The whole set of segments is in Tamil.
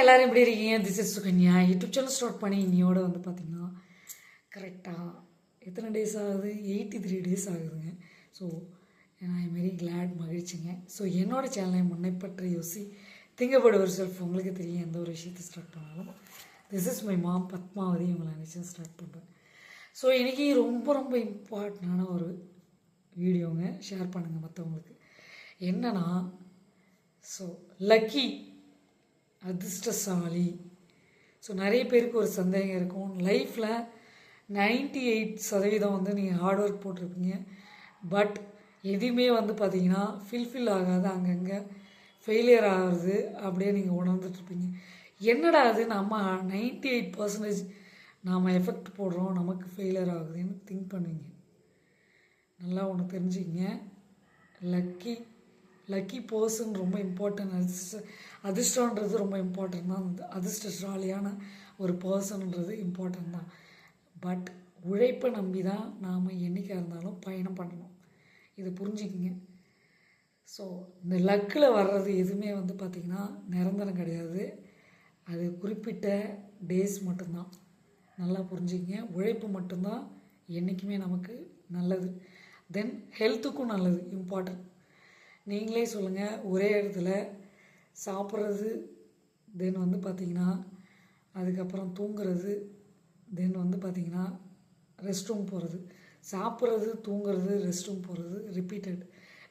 எல்லோரும் எப்படி இருக்கீங்க? This is Sukanya. YouTube channel start பண்ணி இன்னையோட வந்து பார்த்தீங்கன்னா கரெக்டாக எத்தனை டேஸ் ஆகுது? எயிட்டி த்ரீ டேஸ் ஆகுதுங்க ஸோ ஐ வெரி கிளாட் மகிழ்ச்சிங்க. ஸோ என்னோடய சேனலை முன்னை பற்றி யோசி திங்கப்பட ஒரு செல்ஃப் உங்களுக்கு தெரியும் எந்த ஒரு விஷயத்தை ஸ்டார்ட் பண்ணாலும். This is my mom Padmavathi உங்களை நினச்சி ஸ்டார்ட் பண்ணுறேன் ஸோ இன்றைக்கி ரொம்ப ரொம்ப இம்பார்ட்டண்டான ஒரு வீடியோங்க ஷேர் பண்ணுங்கள் மற்றவங்களுக்கு என்னன்னா ஸோ லக்கி அதிர்ஷ்டசாலி. ஸோ நிறைய பேருக்கு ஒரு சந்தேகம் இருக்கும். லைஃப்பில் நைன்டி எயிட் சதவீதம் வந்து நீங்கள் ஹார்ட் ஒர்க் போட்டிருப்பீங்க. பட் எதுவுமே வந்து பார்த்தீங்கன்னா ஃபில்ஃபில் ஆகாது அங்கங்கே ஃபெயிலியர் ஆகிறது அப்படியே நீங்கள் உணர்ந்துட்டுருப்பீங்க. என்னடா அது நம்ம நைன்டி எயிட் பர்சன்டேஜ் நாம் எஃபெக்ட் போடுறோம். நமக்கு ஃபெயிலியர் ஆகுதுன்னு திங்க் பண்ணுவீங்க. நல்லா ஒன்று தெரிஞ்சுக்கிங்க. லக்கி லக்கி பர்சன் ரொம்ப இம்பார்ட்டன்ட் அதிர்ஷ்ட அதிர்ஷ்டன்றது ரொம்ப இம்பார்ட்டன்ட் தான். அதிர்ஷ்டசாலியான ஒரு பர்சன்ன்றது இம்பார்ட்டன்ட் தான். பட் உழைப்பை நம்பி தான் நாம் என்றைக்காக இருந்தாலும் பயணம் பண்ணணும். இது புரிஞ்சுக்கிங்க. ஸோ இந்த லக்கில் வர்றது எதுவுமே வந்து பார்த்திங்கன்னா நிரந்தரம் கிடையாது. அது குறிப்பிட்ட டேஸ் மட்டும்தான். நல்லா புரிஞ்சுக்கிங்க. உழைப்பு மட்டும்தான் என்றைக்குமே நமக்கு நல்லது. தென் ஹெல்த்துக்கும் நல்லது. இம்பார்ட்டன்ட் நீங்களே சொல்லுங்கள் ஒரே இடத்துல சாப்பிட்றது தென் வந்து பார்த்திங்கன்னா அதுக்கப்புறம் தூங்குறது தென் வந்து பார்த்திங்கன்னா ரெஸ்ட் ரூம் போகிறது சாப்பிட்றது தூங்குறது ரெஸ்ட் ரூம் போகிறது ரிப்பீட்டட்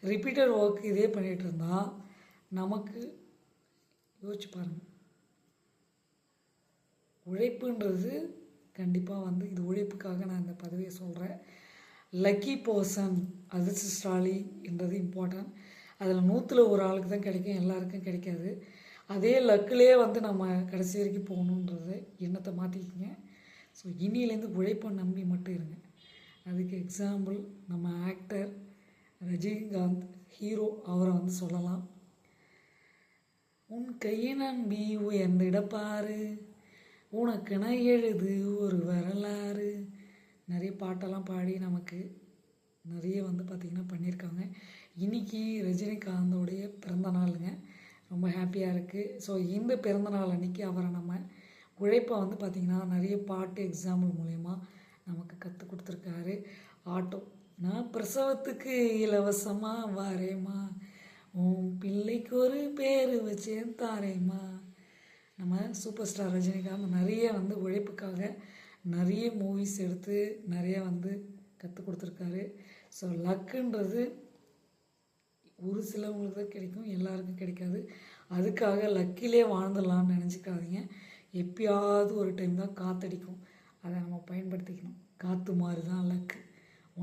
ரிப்பீட்டட் ஒர்க் இதே பண்ணிகிட்டு இருந்தால் நமக்கு யோசிச்சு பாருங்கள் உழைப்புன்றது கண்டிப்பாக வந்து இது உழைப்புக்காக நான் இந்த பதவியை சொல்கிறேன் லக்கி பர்சன் அதிர்ஷ்டசாலி என்றது இம்பார்ட்டன்ட் அதில் நூற்றில் ஒரு ஆளுக்கு தான் கிடைக்கும் எல்லாருக்கும் கிடைக்காது. அதே லக்கிலே வந்து நம்ம கடைசி வரைக்கும் போகணுன்றது எண்ணத்தை மாற்றிக்கிங்க ஸோ இனியிலேருந்து உழைப்பை நம்பி மட்டும் இருங்க. அதுக்கு எக்ஸாம்பிள் நம்ம ஆக்டர் ரஜினிகாந்த் ஹீரோ அவரை வந்து சொல்லலாம். உன் கையை நம்பி உயர்ந்திடப்பாரு நான் எழுது ஒரு வரலாறு. நிறைய பாட்டெல்லாம் பாடி நமக்கு நிறைய வந்து பார்த்திங்கன்னா பண்ணியிருக்காங்க இன்றைக்கி ரஜினிகாந்தோடைய பிறந்த நாளுங்க. ரொம்ப ஹாப்பியாக இருக்குது ஸோ இந்த பிறந்த நாள் அன்றைக்கி அவரை நம்ம உழைப்பை வந்து பார்த்திங்கன்னா நிறைய பாட்டு எக்ஸாம்பிள் மூலயமா நமக்கு கற்றுக் கொடுத்துருக்காரு. ஆட்டோ. நான் பிரசவத்துக்கு இலவசமாக வரேம்மா. உன் பிள்ளைக்கு ஒரு பேர் வச்சேன் தாரேம்மா. நம்ம சூப்பர் ஸ்டார் ரஜினிகாந்த் நிறைய வந்து உழைப்புக்காக நிறைய மூவிஸ் எடுத்து நிறைய வந்து கற்றுக் கொடுத்துருக்காரு. ஸோ லக்குன்றது ஒரு சிலவங்களுக்கு தான் கிடைக்கும் எல்லாருக்கும் கிடைக்காது. அதுக்காக லக்கிலே வாழ்ந்துடலாம்னு நினச்சிக்காதீங்க. எப்பயாவது ஒரு டைம் தான் காற்றடிக்கும் அதை நம்ம பயன்படுத்திக்கணும். காற்று மாதிரி தான் லக்கு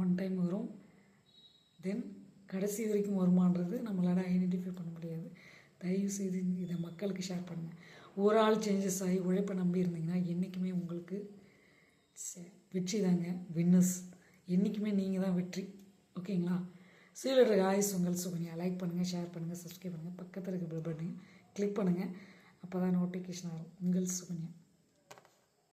ஒன் டைம் வரும். தென் கடைசி வரைக்கும் வருமானது நம்மளால் ஐடென்டிஃபை பண்ண முடியாது. தயவு செய்து இதை மக்களுக்கு ஷேர் பண்ணுங்கள் ஒரு ஆள் சேஞ்சஸ் ஆகி உழைப்பை நம்பி இருந்தீங்கன்னா என்றைக்குமே உங்களுக்கு வெற்றி தாங்க வின்னர்ஸ் என்றைக்குமே நீங்கள் தான் வெற்றி. ஓகேங்களா? சீலர் ஆயுஸ் உங்கள் சுகன்யா. லைக் பண்ணுங்கள் ஷேர் பண்ணுங்கள் சப்ஸ்கிரைப் பண்ணுங்கள் பக்கத்தில் இருக்க பில் பட்டனையும் கிளிக் பண்ணுங்கள் அப்போ தான் நோட்டிஃபிகேஷன் ஆகும் உங்கள் சுகன்யா.